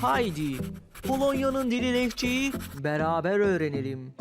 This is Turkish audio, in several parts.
Haydi Polonya'nın dili lehçeyi beraber öğrenelim.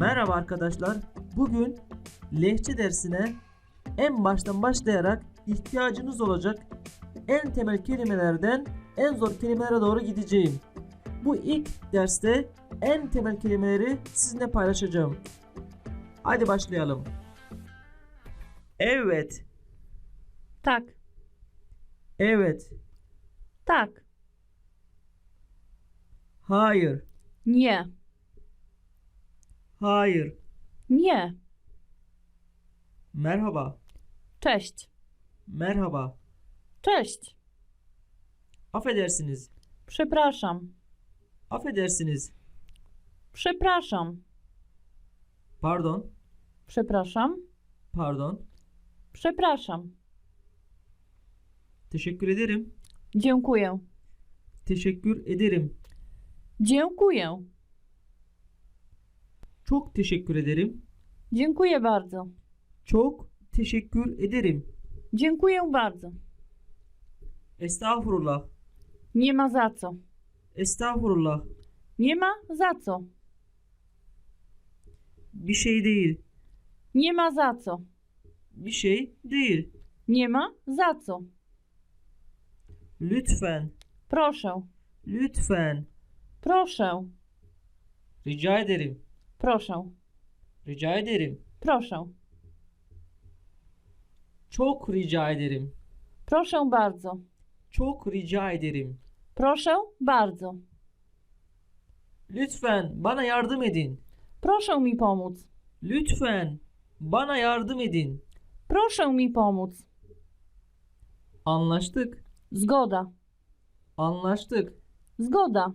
Merhaba arkadaşlar. Bugün lehçe dersine en baştan başlayarak ihtiyacınız olacak en temel kelimelerden en zor kelimelere doğru gideceğim. Bu ilk derste en temel kelimeleri sizinle paylaşacağım. Hadi başlayalım. Evet, Tak, evet, tak, hayır, nie, hayır, nie, merhaba, cześć, merhaba, cześć, affedersiniz, przepraszam, affedersiniz, przepraszam, pardon, przepraszam, pardon, przepraszam, teşekkür ederim, dziękuję, teşekkür ederim, dziękuję, çok teşekkür ederim, dziękuję bardzo, çok teşekkür ederim, dziękuję bardzo, estağfurullah, nie ma za co, estağfurullah, nie ma za co, bir şey değil, nie ma za co, bir şey değil, nie ma za co, lütfen, proszę, lütfen, proszę, rica ederim, proszę, rica ederim, proszę, çok rica ederim, proszę bardzo, çok rica ederim, proszę bardzo, lütfen bana yardım edin, proszę mi pomóc, lütfen bana yardım edin, proszę mi pomóc, anlaştık, zgoda, anlaştık, zgoda,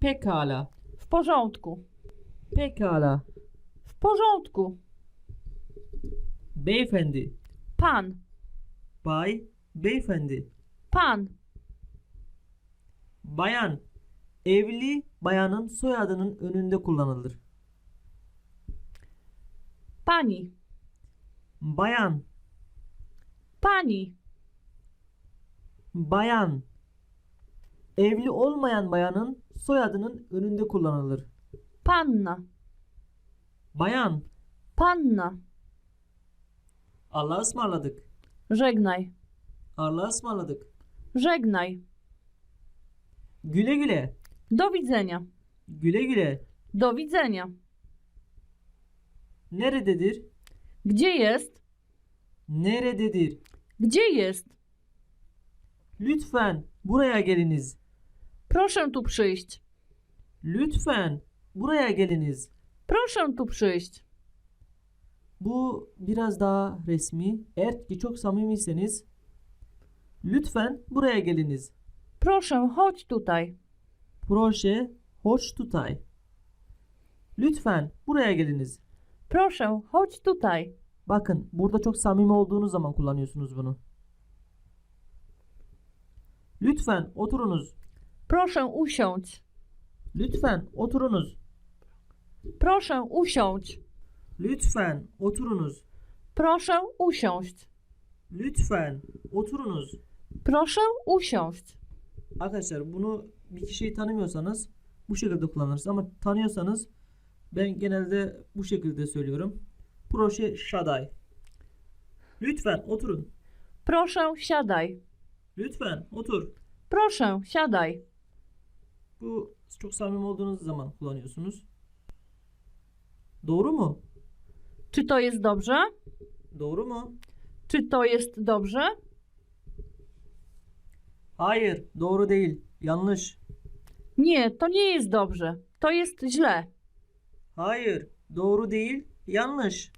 pekala, w porządku, pekala, w porządku, beyefendi, pan, bay, beyefendi, pan, bayan, evli bayanın soyadının önünde kullanılır. pani, Bayan, pani, bayan. Evli olmayan bayanın soyadının önünde kullanılır. panna, Bayan, panna, Allah'a ısmarladık. żegnaj, Allah'a ısmarladık. żegnaj, Güle güle, do widzenia, güle güle. do widzenia, Nerededir? gdzie jest, Nerededir? gdzie jest, Lütfen buraya geliniz. proszę tu przyjść, Lütfen buraya geliniz. proszę tu przyjść, Bu biraz daha resmi. Eğer ki çok samimiyseniz lütfen buraya geliniz. proszę chodź tutaj, Proje hoş tutay. Lütfen buraya geliniz. proszę chodź tutaj, Bakın burada çok samimi olduğunuz zaman kullanıyorsunuz bunu. Lütfen oturunuz. proszę usiądź, Lütfen oturunuz. proszę usiądź, Lütfen oturunuz. proszę usiąść, Lütfen oturunuz. proszę usiąść, Arkadaşlar bunu bir kişiyi tanımıyorsanız bu şekilde kullanırsınız ama tanıyorsanız ben genelde bu şekilde söylüyorum. Proje şaday. Lütfen oturun. proszę siadaj, Lütfen otur. proszę siadaj, Bu çok samimi olduğunuz zaman kullanıyorsunuz. Doğru mu? czy to jest dobrze? Doğru mu? Czy to jest dobrze? Hayır, doğru değil. Yanlış. Nie, to nie jest dobrze. To jest źle. Hayır, doğru değil. Yanlış.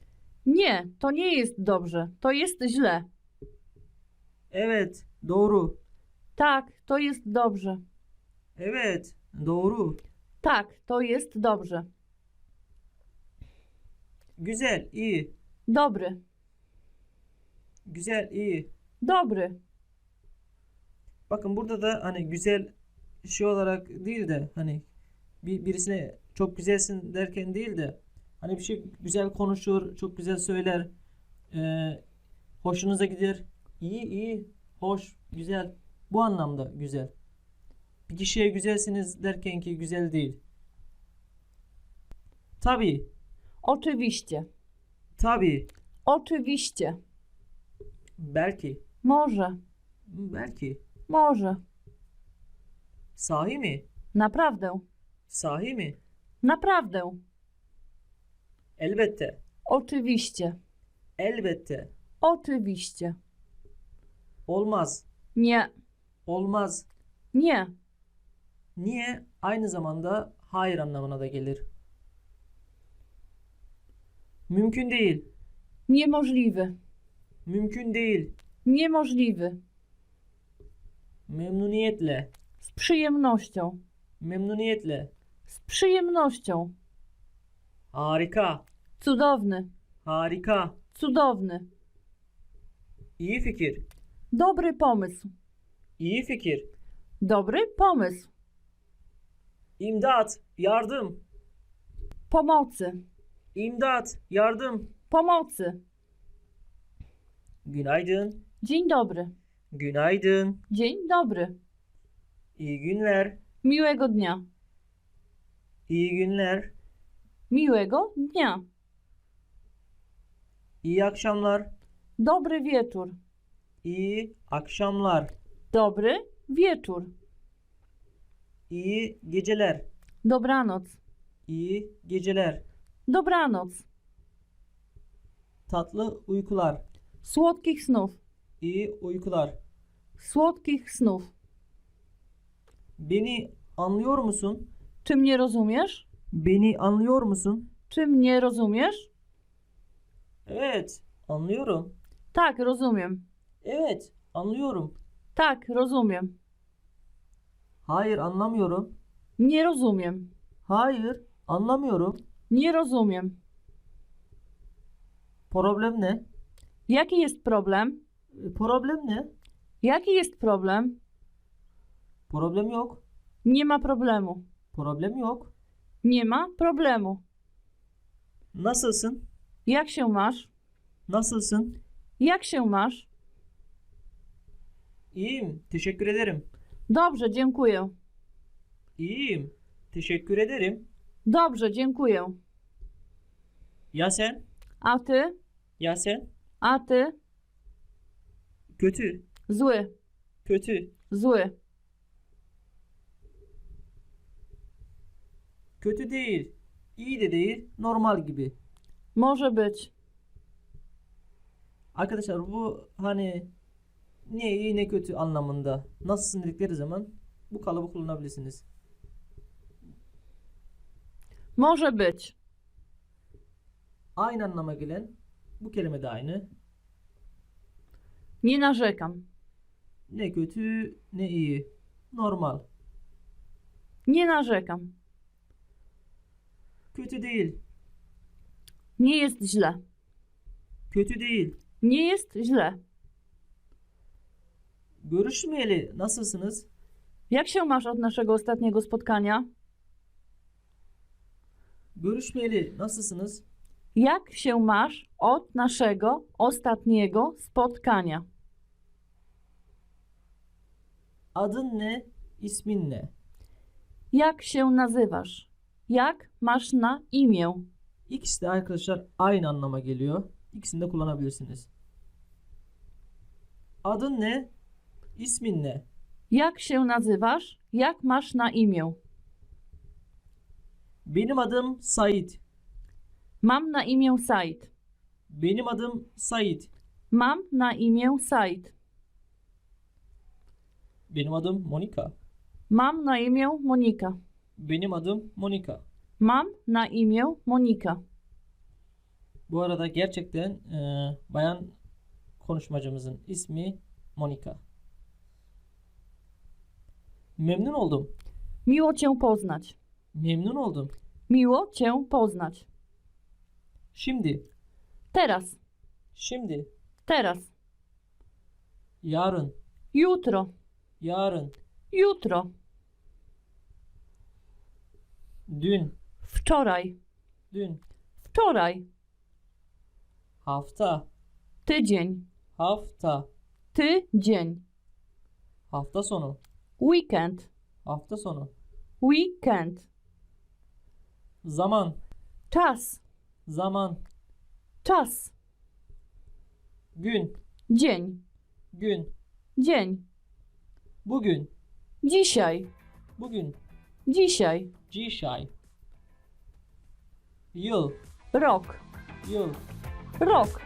Nie, to nie jest dobrze. To jest źle. Evet, doğru. Tak, to jest dobrze. Evet, doğru. Tak, to jest dobrze. Güzel, iyi. Dobry, Güzel, iyi. dobry. Bakın burada da hani güzel şey olarak değil de hani bir birisine çok güzelsin derken değil de hani bir şey güzel konuşur, çok güzel söyler. Ee, Hoşunuza gider. İyi iyi. Hoş. Güzel. Bu anlamda güzel. Bir kişiye güzelsiniz derken ki güzel değil. Tabii. Oczywiście. Tabii. Oczywiście. Belki. Może. Belki. Może. Sahi mi? Naprawdę. Sahi mi? Naprawdę. Elbette. Oczywiście. Elbette. Oczywiście. Olmaz. Nie. Olmaz. Nie. Niye? Aynı zamanda hayır anlamına da gelir. Mümkün değil. Niemożliwy. Mümkün değil. Niemożliwy. Memnuniyetle. Z przyjemnością. Memnuniyetle. Z przyjemnością. Harika. Cudowny. Harika. Cudowny. İyi fikir. Dobry pomysł. İyi fikir. Dobry pomysł. İmdat. Yardım. Pomocy. İmdat. Yardım. Pomocy. Günaydın. Dzień dobry. Günaydın. Dzień dobry. İyi günler. Miłego dnia. İyi günler. Miłego dnia. İyi akşamlar. Dobry wieczór. İyi akşamlar. Dobry wieczór. İyi geceler. Dobranoc. İyi geceler. Dobranoc. Tatlı uykular. Słodkich snów. İyi uykular. Słodkich snów. Beni anlıyor musun? Czy mnie rozumiesz? Beni anlıyor musun? Czy mnie rozumiesz? Evet, anlıyorum. Tak, rozumiem. Evet, anlıyorum. Tak, rozumiem. Hayır, anlamıyorum. Nie rozumiem. Hayır, anlamıyorum. Nie rozumiem. Problem ne? Jaki jest problem? E, Problem ne? Jaki jest problem? Problem yok. Nie ma problemu. Problem yok. Nie ma problemu. Nasılsın? Jak się masz? Nasılsın? Jak się masz? İyiyim, teşekkür ederim. Dobrze, dziękuję. İyiyim, teşekkür ederim. Dobrze, dziękuję. Ya sen? A ty? Ya sen? A ty? Kötü, Zły, kötü. zły. Kötü değil, iyi de değil, normal gibi. Może być. Arkadaşlar bu hani ne iyi ne kötü anlamında nasılsın dedikleri zaman bu kalıbı kullanabilirsiniz. Może być. Aynı anlama gelen bu kelime de aynı. Nie narzekam. Ne kötü ne iyi. Normal. Nie narzekam. Kötü değil. Nie jest źle. Kötü değil. Nie jest źle. Görüşmeyeli nasılsınız? Jak się masz od naszego ostatniego spotkania? Görüşmeyeli nasılsınız? Jak się masz od naszego ostatniego spotkania? Adın ne? İsmin ne? Jak się nazywasz? Jak masz na imię? İkisi de arkadaşlar aynı anlama geliyor. İkisini de kullanabilirsiniz. Adın ne? İsmin ne? Jak się nazywasz? Jak masz na imię? Benim adım Sait. Mam na imię Said. Benim adım Sait. Mam na imię Said. Benim adım Monika. Mam na imię Monika. Benim adım Monika. Mam na imię Monika. Bu arada gerçekten e, bayan konuşmacımızın ismi Monika. Memnun oldum. Miło Cię poznać. Memnun oldum. Miło Cię poznać. Şimdi, Teraz, şimdi, teraz, yarın, jutro, yarın, jutro, dün, wczoraj, dün, wczoraj, hafta, tydzień, hafta, Tydzień. hafta sonu, Weekend. hafta sonu, Weekend. zaman, Czas. zaman, Czas. gün, Dzień. gün, Dzień. bugün, Dzisiaj. bugün, Dzisiaj. dzisiaj, yıl, Rok. yıl, Rok.